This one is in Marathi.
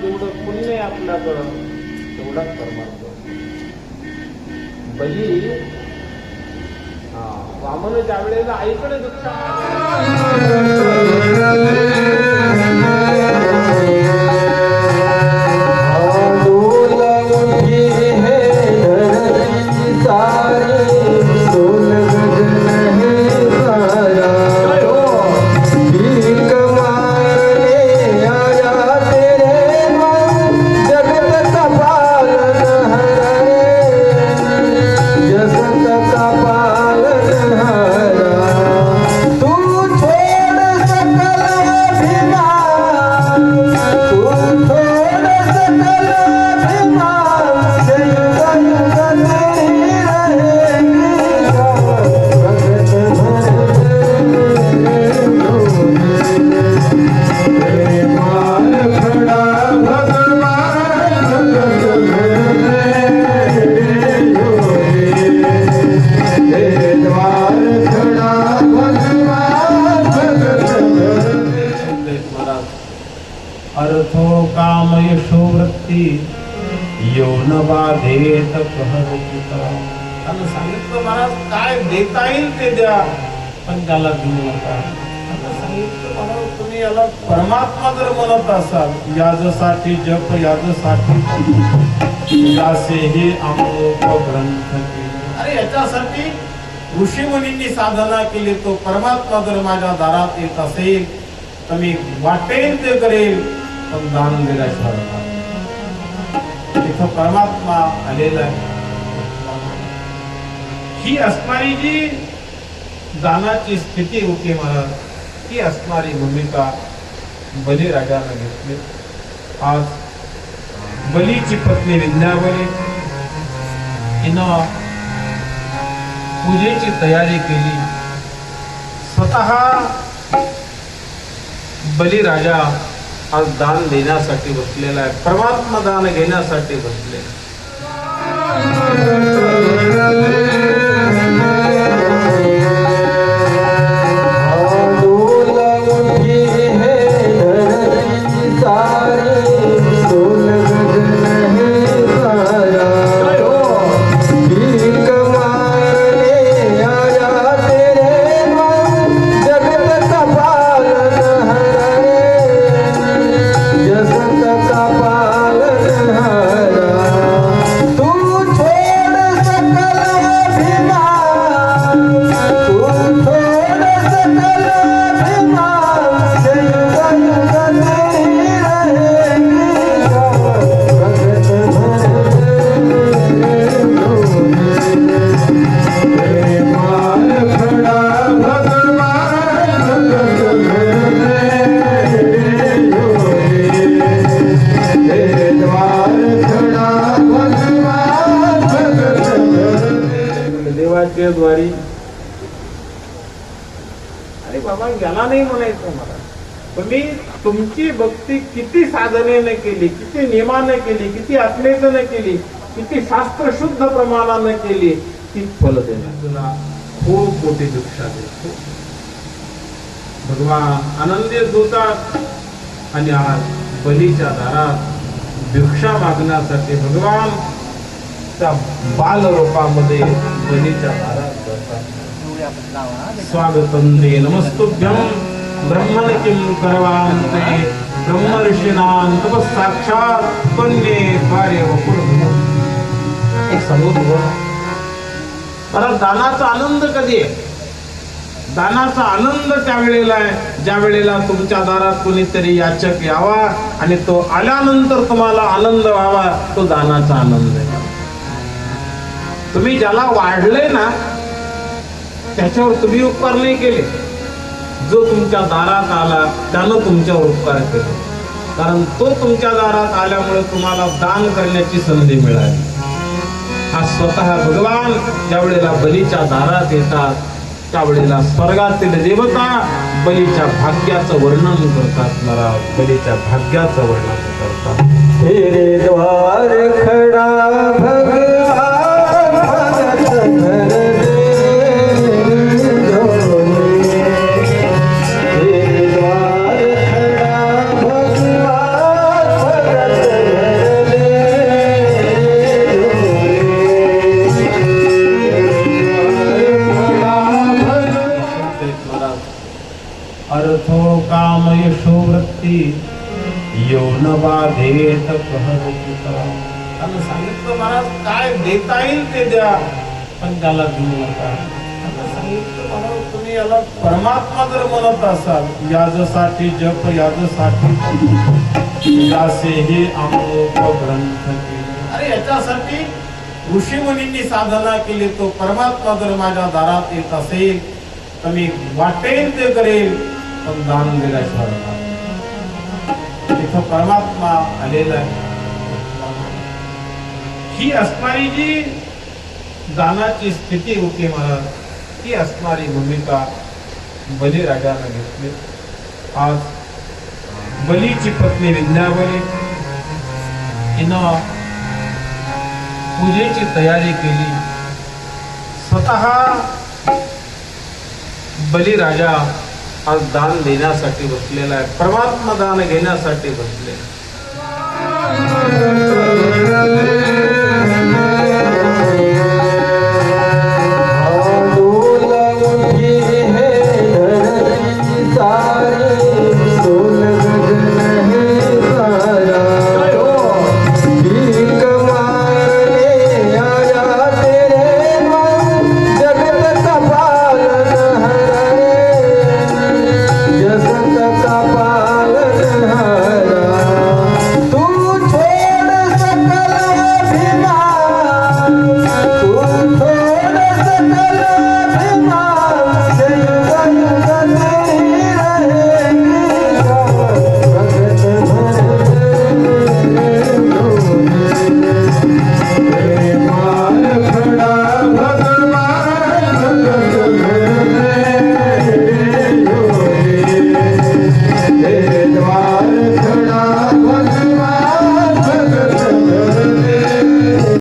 जेवढं पुण्य आपल्याकडं तेवढाच परमार्थ वामन ज्या वेळेला आईकडे दुःख येऊन बाधेत त्यानं सांगितलं महाराज काय देता येईल ते द्या पण त्याला देऊ नका. सांगितलं महाराज तुम्ही याला परमात्मा जर म्हणत असाल याजसाठी जप याजसाठी यासे हे ग्रंथ अरे याच्यासाठी ऋषी मुनींनी साधना केली तो परमात्मा जर माझ्या दारात येत असेल तर मी वाटेल ते करेल पण दान दिल्याशिवाय राहणार तिथं परमात्मा आलेला आहे. ही असणारी जी दानाची स्थिती होती महाराज ती असणारी भूमिका बलिराजानं घेतली. आज बलीची पत्नी विज्ञावली हिनं पूजेची तयारी केली. स्वतः बलिराजा आज दान देण्यासाठी बसलेला आहे परमात्मा दान घेण्यासाठी बसलेला आहे. देवाच्या अरे बाबा याला नाही म्हणायचं मला. तुम्ही तुमची भक्ती किती साधनेने केली किती नियमाने केली किती आत्मेतने केली किती शास्त्र शुद्ध प्रमाणाने केली ती फल देणार. तुला खूप मोठी दीक्षा देतो. भगवान आनंदित होतात आणि आज बलीच्या दारात भिक्षा मागण्यासाठी भगवान त्या बालरूपामध्ये बलीच्या दारात जातात स्वागतम दे नमस्तुभ्यम ब्रह्मण किम करवांते ब्रह्म ऋषीनां तप साक्षात पुण्ये कार्य एक सांगू मला दानाचा आनंद कधी आहे? दानाचा आनंद त्या वेळेला आहे ज्या वेळेला तुमच्या दारात कोणीतरी याचक यावा आणि तो आल्यानंतर तुम्हाला आनंद व्हावा तो दानाचा आनंद आहे. तुम्ही ज्याला वाढले ना त्याच्यावर तुम्ही उपकार नाही केले. जो तुमच्या दारात आला त्यानं तुमच्यावर उपकार केले. कारण तो तुमच्या दारात आल्यामुळे तुम्हाला दान करण्याची संधी मिळाली. हा स्वतः भगवान ज्या वेळेला बलीच्या दारात येतात त्यावेळेला स्वर्गातील देवता बलीच्या भाग्याचं वर्णन करतात. मला बलीच्या भाग्याचं वर्णन. येऊन बाधेत कहरचिता त्यानं सांगितलं महाराज काय देता येईल ते द्या पण त्याला देऊ नका. सांगितलं महाराज तुम्ही याला परमात्मा जर म्हणत असाल याजसाठी जप याजसाठी हे ग्रंथ केले. अरे याच्यासाठी ऋषी मुनींनी साधना केली तो परमात्मा जर माझ्या दारात येत असेल तर मी वाटेल ते करेल पण दान दिल्याशिवाय जिथं परमात्मा आलेला आहे. ही असणारी जी दानाची स्थिती होती महाराज ही असणारी भूमिका बलिराजानं घेतली. आज बलीची पत्नी विद्याबली हिनं पूजेची तयारी केली. स्वतः बलिराजा आज दान देण्यासाठी बसलेला आहे. परमात्मा दान घेण्यासाठी आहे.